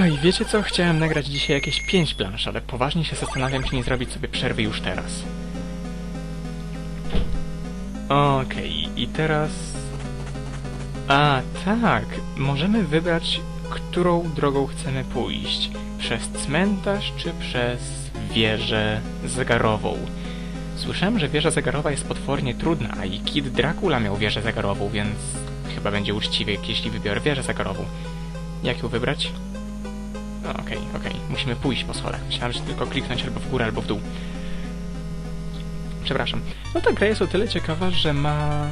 Oj, wiecie co? Chciałem nagrać dzisiaj jakieś 5 plansz, ale poważnie się zastanawiam, czy nie zrobić sobie przerwy już teraz. Okej, i teraz... A, tak, możemy wybrać, którą drogą chcemy pójść. Przez cmentarz, czy przez wieżę zegarową. Słyszałem, że wieża zegarowa jest potwornie trudna, a i Kid Dracula miał wieżę zegarową, więc chyba będzie uczciwie, jeśli wybiorę wieżę zegarową. Jak ją wybrać? O, Okej, okej, musimy pójść po schodach. Myślałem, że tylko kliknąć albo w górę, albo w dół. Przepraszam. No ta gra jest o tyle ciekawa, że ma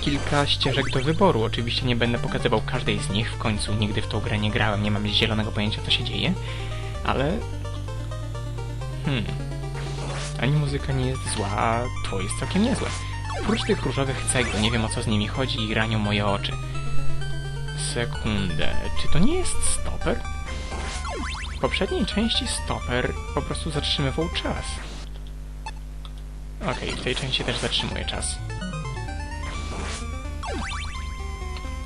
kilka ścieżek do wyboru. Oczywiście nie będę pokazywał każdej z nich, w końcu nigdy w tą grę nie grałem, nie mam zielonego pojęcia co się dzieje, ale... Hmm... Ani muzyka nie jest zła, a to jest całkiem niezłe. Oprócz tych różowych cegieł, nie wiem o co z nimi chodzi i ranią moje oczy. Sekundę, czy to nie jest stoper? W poprzedniej części stoper po prostu zatrzymywał czas. Okej, w tej części też zatrzymuje czas.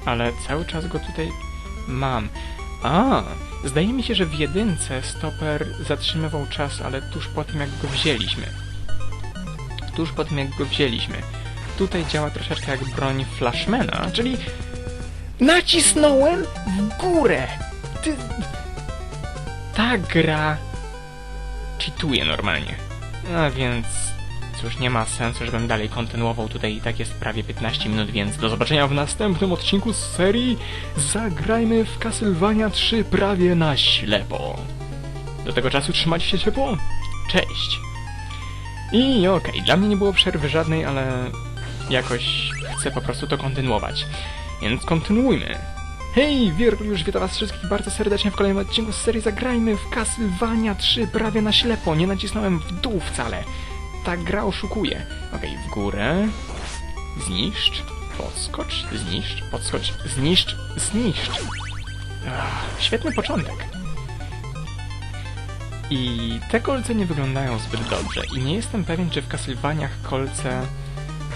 Ale cały czas go tutaj mam. A, zdaje mi się, że w jedynce stoper zatrzymywał czas, ale tuż po tym jak go wzięliśmy. Tuż po tym jak go wzięliśmy. Tutaj działa troszeczkę jak broń Flashmana, czyli nacisnąłem w górę. Ty... Ta gra cheatuje normalnie. A więc cóż, nie ma sensu, żebym dalej kontynuował. Tutaj i tak jest prawie 15 minut, więc do zobaczenia w następnym odcinku z serii Zagrajmy w Castlevania 3 prawie na ślepo. Do tego czasu trzymajcie się ciepło. Cześć! I okej, dla mnie nie było przerwy żadnej, ale jakoś chcę po prostu to kontynuować. Więc kontynuujmy. Hej, Wiergliusz, witam was wszystkich bardzo serdecznie w kolejnym odcinku z serii Zagrajmy w Castlevania 3 prawie na ślepo. Nie nacisnąłem w dół wcale. Ta gra oszukuje. Okej, w górę. Zniszcz. Podskocz. Zniszcz. Podskocz. Zniszcz. Zniszcz. Ach, świetny początek. I te kolce nie wyglądają zbyt dobrze. I nie jestem pewien, czy w Castlevaniach kolce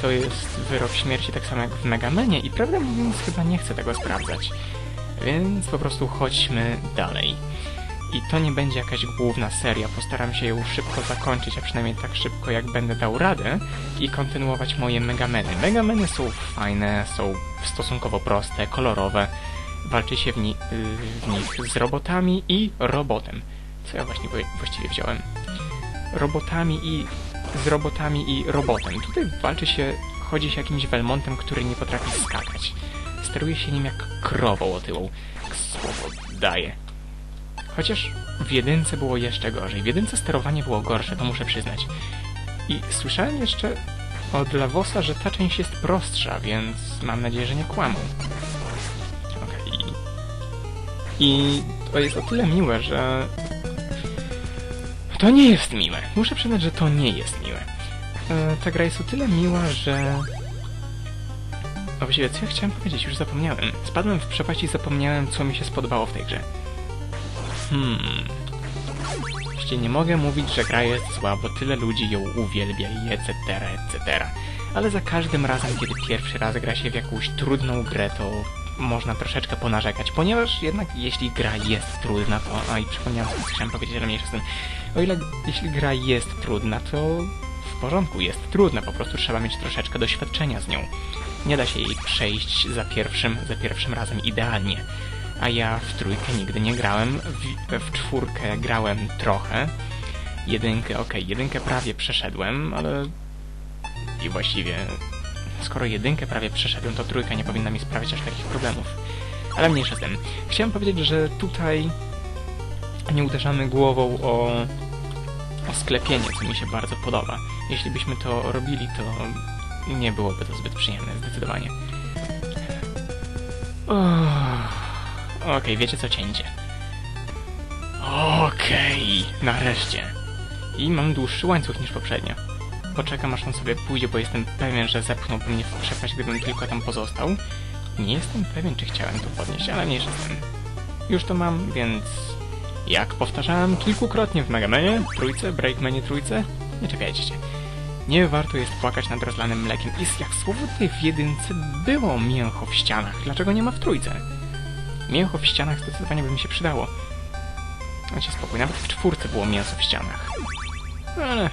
to jest wyrok śmierci tak samo jak w Megamenie i prawdę mówiąc chyba nie chcę tego sprawdzać. Więc po prostu chodźmy dalej. I to nie będzie jakaś główna seria, postaram się ją szybko zakończyć, a przynajmniej tak szybko jak będę dał radę i kontynuować moje Megameny. Megameny są fajne, są stosunkowo proste, kolorowe. Walczy się w, ni w nich z robotami i robotem. Co ja właśnie właściwie wziąłem? Robotami i z robotami i robotem. Tutaj walczy się, chodzi się jakimś Belmontem, który nie potrafi skakać. Steruje się nim jak krową otyłą. Słowo daje. Chociaż w jedynce było jeszcze gorzej. W jedynce sterowanie było gorsze, to muszę przyznać. I słyszałem jeszcze od Lavosa, że ta część jest prostsza, więc mam nadzieję, że nie kłamą. Okej. I to jest o tyle miłe, że to nie jest miłe. Muszę przyznać, że to nie jest miłe. E, ta gra jest o tyle miła, że... A właściwie, co ja chciałem powiedzieć? Już zapomniałem. Spadłem w przepaść i zapomniałem, co mi się spodobało w tej grze. Hmm... Właściwie nie mogę mówić, że gra jest zła, bo tyle ludzi ją uwielbia i etc., etc. Ale za każdym razem, kiedy pierwszy raz gra się w jakąś trudną grę, to można troszeczkę ponarzekać, ponieważ jednak jeśli gra jest trudna, to... I przypomniałem co chciałem powiedzieć, ale mniejsza z tym. O ile jeśli gra jest trudna, to w porządku, jest trudna, po prostu trzeba mieć troszeczkę doświadczenia z nią. Nie da się jej przejść za pierwszym, za pierwszym razem idealnie. A ja w trójkę nigdy nie grałem, w, w czwórkę grałem trochę. Jedynkę, okej, okay, jedynkę prawie przeszedłem, ale... I właściwie Skoro jedynkę prawie przeszedłem, to trójka nie powinna mi sprawiać aż takich problemów. Ale mniejsza z tym. Chciałem powiedzieć, że tutaj nie uderzamy głową o, o sklepienie, co mi się bardzo podoba. Jeśli byśmy to robili, to nie byłoby to zbyt przyjemne, zdecydowanie. Okej, okay, wiecie co cięcie. Okej, okay, nareszcie. I mam dłuższy łańcuch niż poprzednio. Poczekam aż on sobie pójdzie, bo jestem pewien, że zepchnąłby mnie w przepaść, gdybym tylko tam pozostał. Nie jestem pewien, czy chciałem to podnieść, ale nie jestem. Już to mam, więc... Jak powtarzałem kilkukrotnie w Megamanie, trójce, Breakmanie trójce, nie czepiajcie się. Nie warto jest płakać nad rozlanym mlekiem. I jak słowo tutaj w jedynce było mięcho w ścianach, dlaczego nie ma w trójce? Mięcho w ścianach zdecydowanie by mi się przydało. Macie spokój, nawet w czwórce było mięso w ścianach. Ale...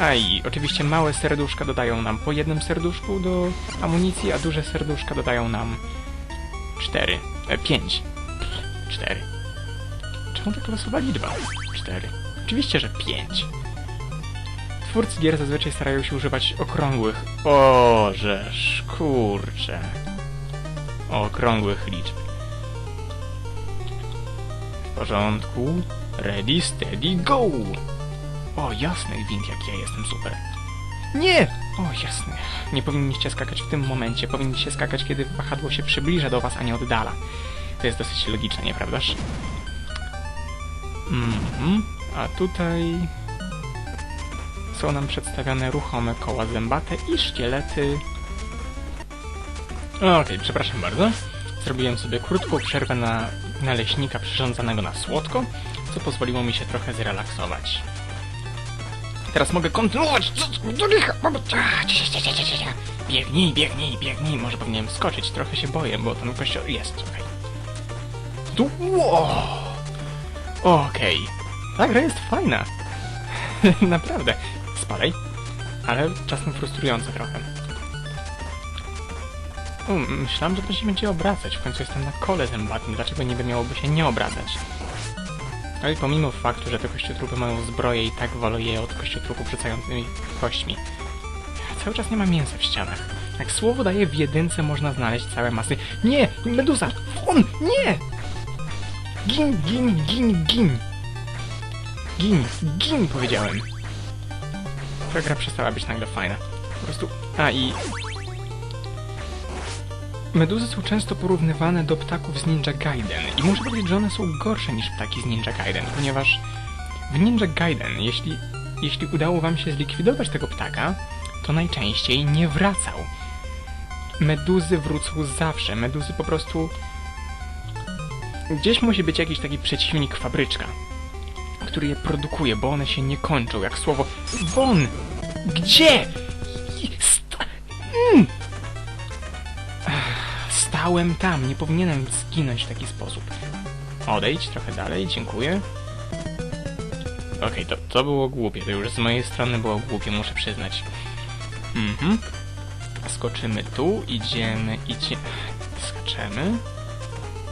A i oczywiście małe serduszka dodają nam po jednym serduszku do amunicji, a duże serduszka dodają nam cztery. E, pięć. Cztery. Czemu taka losowa liczba? Cztery. Oczywiście, że pięć. Twórcy gier zazwyczaj starają się używać okrągłych... O, żeż, kurczę. Okrągłych liczb. W porządku. Ready, steady, go! O, jasny gwint, jak ja jestem super. Nie! O, jasny. Nie powinniście skakać w tym momencie. Powinniście skakać, kiedy wahadło się przybliża do was, a nie oddala. To jest dosyć logiczne, nieprawdaż? Mhm. A tutaj... Są nam przedstawione ruchome koła zębate i szkielety... Okej, przepraszam bardzo. Zrobiłem sobie krótką przerwę na naleśnika przyrządzanego na słodko, co pozwoliło mi się trochę zrelaksować. Teraz mogę kontynuować! Biegnij, biegnij, biegnij! Może powinienem skoczyć, trochę się boję, bo ten kościół jest, okej. Tu... Wow. Okej. Ta gra jest fajna. Naprawdę. Spadaj. Ale czasem frustrujące trochę. Um, myślałem, że to się będzie obracać. W końcu jestem na kole zębatym. Dlaczego niby miałoby się nie obracać? Ale pomimo faktu, że te kościotrupy mają zbroję i tak wolę je od kościotrupów rzucającymi kośćmi. Cały czas nie ma mięsa w ścianach. Jak słowo daje w jedynce można znaleźć całe masy... Nie! Meduza! On! Nie! Gin, gin, gin, gin! Gin, gin powiedziałem. Ta gra przestała być nagle fajna. Po prostu... A i... Meduzy są często porównywane do ptaków z Ninja Gaiden i muszę powiedzieć, że one są gorsze niż ptaki z Ninja Gaiden, ponieważ w Ninja Gaiden, jeśli, jeśli udało wam się zlikwidować tego ptaka, to najczęściej nie wracał. Meduzy wrócą zawsze. Meduzy po prostu... Gdzieś musi być jakiś taki przeciwnik fabryczka, który je produkuje, bo one się nie kończą, jak słowo WON! Gdzie? Sta... Mm! Stałem tam, nie powinienem zginąć w taki sposób. Odejdź trochę dalej, dziękuję. Okej, to, to było głupie, to już z mojej strony było głupie, muszę przyznać. Mhm. Skoczymy tu, idziemy, idzie... Skaczemy.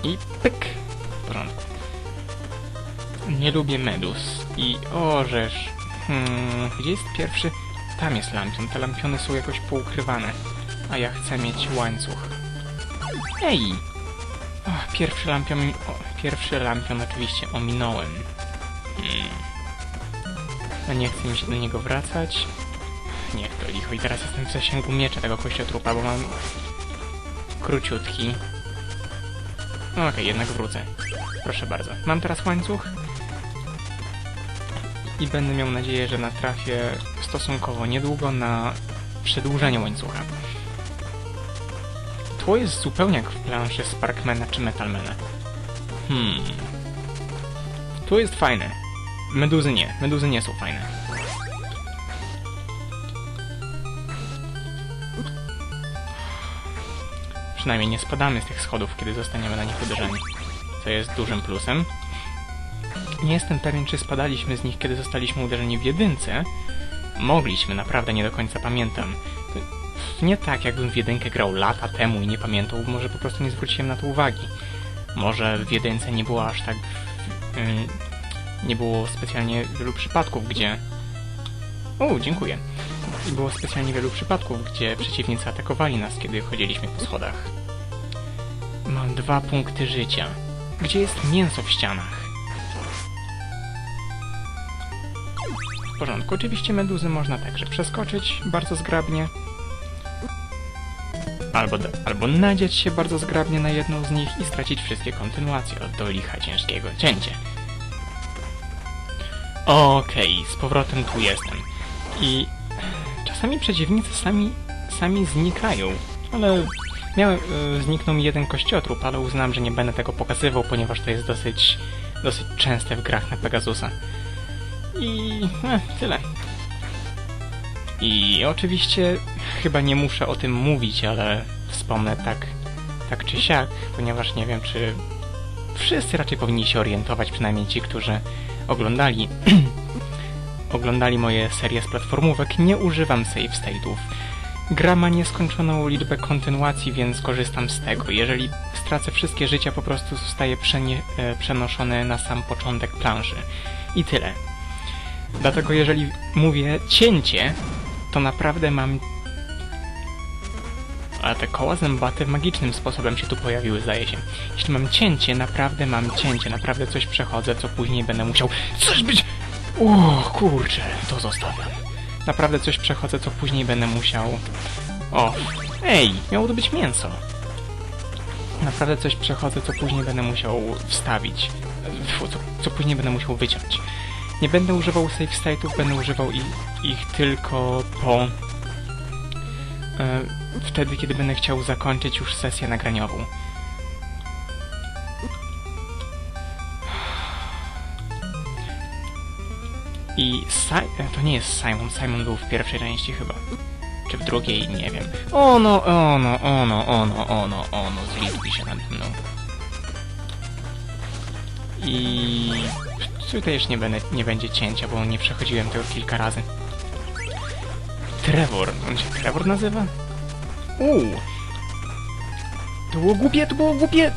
I pyk. Porządku. Nie lubię medus. I orzesz. Hmm, gdzie jest pierwszy? Tam jest lampion. Te lampiony są jakoś poukrywane. A ja chcę mieć łańcuch. Ej! Pierwszy lampion... O, pierwszy lampion oczywiście ominąłem. Hmm. A nie chce mi się do niego wracać. Niech to licho. I teraz jestem w zasięgu miecza tego kościotrupa, bo mam... Króciutki. Okej, jednak wrócę. Proszę bardzo. Mam teraz łańcuch. I będę miał nadzieję, że natrafię stosunkowo niedługo na przedłużenie łańcucha. Tło jest zupełnie jak w planszy Sparkmana czy Metalmana. Hmm. Tu jest fajne. Meduzy nie. Meduzy nie są fajne. Przynajmniej nie spadamy z tych schodów, kiedy zostaniemy na nich uderzeni. Co jest dużym plusem. Nie jestem pewien, czy spadaliśmy z nich, kiedy zostaliśmy uderzeni w jedynce. Mogliśmy, naprawdę nie do końca pamiętam. Nie tak, jakbym w jedynkę grał lata temu i nie pamiętał, może po prostu nie zwróciłem na to uwagi. Może w jedynce nie było aż tak... Yy, nie było specjalnie wielu przypadków, gdzie... O, dziękuję. Było specjalnie wielu przypadków, gdzie przeciwnicy atakowali nas, kiedy chodziliśmy po schodach. Mam dwa punkty życia. Gdzie jest mięso w ścianach? W porządku, oczywiście meduzy można także przeskoczyć bardzo zgrabnie. Albo, albo nadziać się bardzo zgrabnie na jedną z nich i stracić wszystkie kontynuacje od do licha ciężkiego cięcie. Okej, z powrotem tu jestem. I czasami przeciwnicy sami, sami znikają, ale miałem, y, zniknął mi jeden kościotrup, ale uznam, że nie będę tego pokazywał, ponieważ to jest dosyć, dosyć częste w grach na Pegasusa. I e, tyle. I oczywiście chyba nie muszę o tym mówić, ale wspomnę tak, tak czy siak, ponieważ nie wiem, czy wszyscy raczej powinni się orientować, przynajmniej ci, którzy oglądali oglądali moje serie z platformówek, nie używam save state'ów. Gra ma nieskończoną liczbę kontynuacji, więc korzystam z tego. Jeżeli stracę wszystkie życia, po prostu zostaje przenie- e, przenoszone na sam początek planszy. I tyle. Dlatego jeżeli mówię cięcie, to naprawdę mam... Ale te koła zębate magicznym sposobem się tu pojawiły, zdaje się. Jeśli mam cięcie, naprawdę mam cięcie. Naprawdę coś przechodzę, co później będę musiał... Coś być... O, kurczę, to zostawiam. Naprawdę coś przechodzę, co później będę musiał... O, ej, miało to być mięso. Naprawdę coś przechodzę, co później będę musiał wstawić. Fu, co, co później będę musiał wyciąć. Nie będę używał save state'ów, będę używał ich, ich tylko po... E, wtedy, kiedy będę chciał zakończyć już sesję nagraniową. I si e, to nie jest Simon. Simon był w pierwszej części chyba. Czy w drugiej, nie wiem. Ono, ono, ono, ono, ono, ono, zlituj się nade mną. I tutaj już nie, będę, nie będzie cięcia, bo nie przechodziłem tego kilka razy. Trevor. On się Trevor nazywa? Uuu. To było głupie, to było głupie!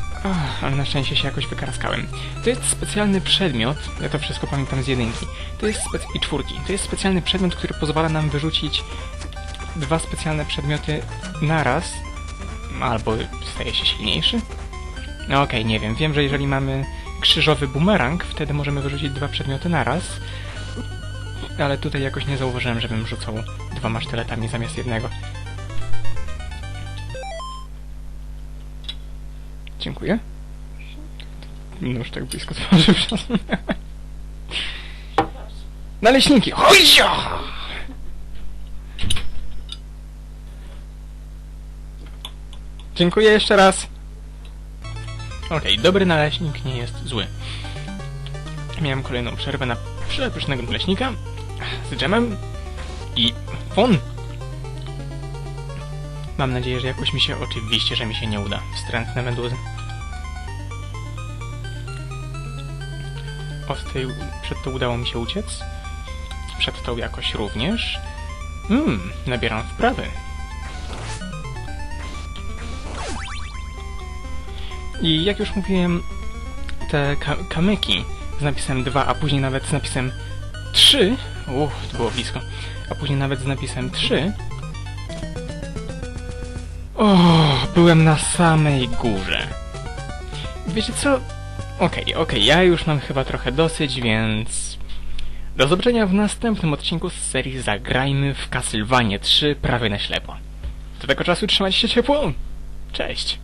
Ale na szczęście się jakoś wykraskałem. To jest specjalny przedmiot, ja to wszystko pamiętam z jedynki, to jest i czwórki. To jest specjalny przedmiot, który pozwala nam wyrzucić dwa specjalne przedmioty naraz, albo staje się silniejszy. No okej, nie wiem. Wiem, że jeżeli mamy krzyżowy bumerang, wtedy możemy wyrzucić dwa przedmioty naraz. Ale tutaj jakoś nie zauważyłem, żebym rzucał dwoma sztyletami zamiast jednego. Dziękuję. No już tak blisko twarzy przesunąłem. Naleśniki! Hojja! Dziękuję jeszcze raz. Okej, dobry naleśnik nie jest zły. Miałem kolejną przerwę na przepysznego naleśnika z dżemem i won. Mam nadzieję, że jakoś mi się, oczywiście, że mi się nie uda. Wstrętne meduzy. Tej, przed to udało mi się uciec. Przed tą jakoś również. Mmm, nabieram wprawy. I jak już mówiłem, te ka kamyki z napisem 2, a później nawet z napisem 3, uff, to było blisko, a później nawet z napisem 3, o, byłem na samej górze. Wiecie co? Okej, okej, ja już mam chyba trochę dosyć, więc... Do zobaczenia w następnym odcinku z serii Zagrajmy w Castlevania 3 prawie na ślepo. Do tego czasu trzymajcie się ciepło. Cześć.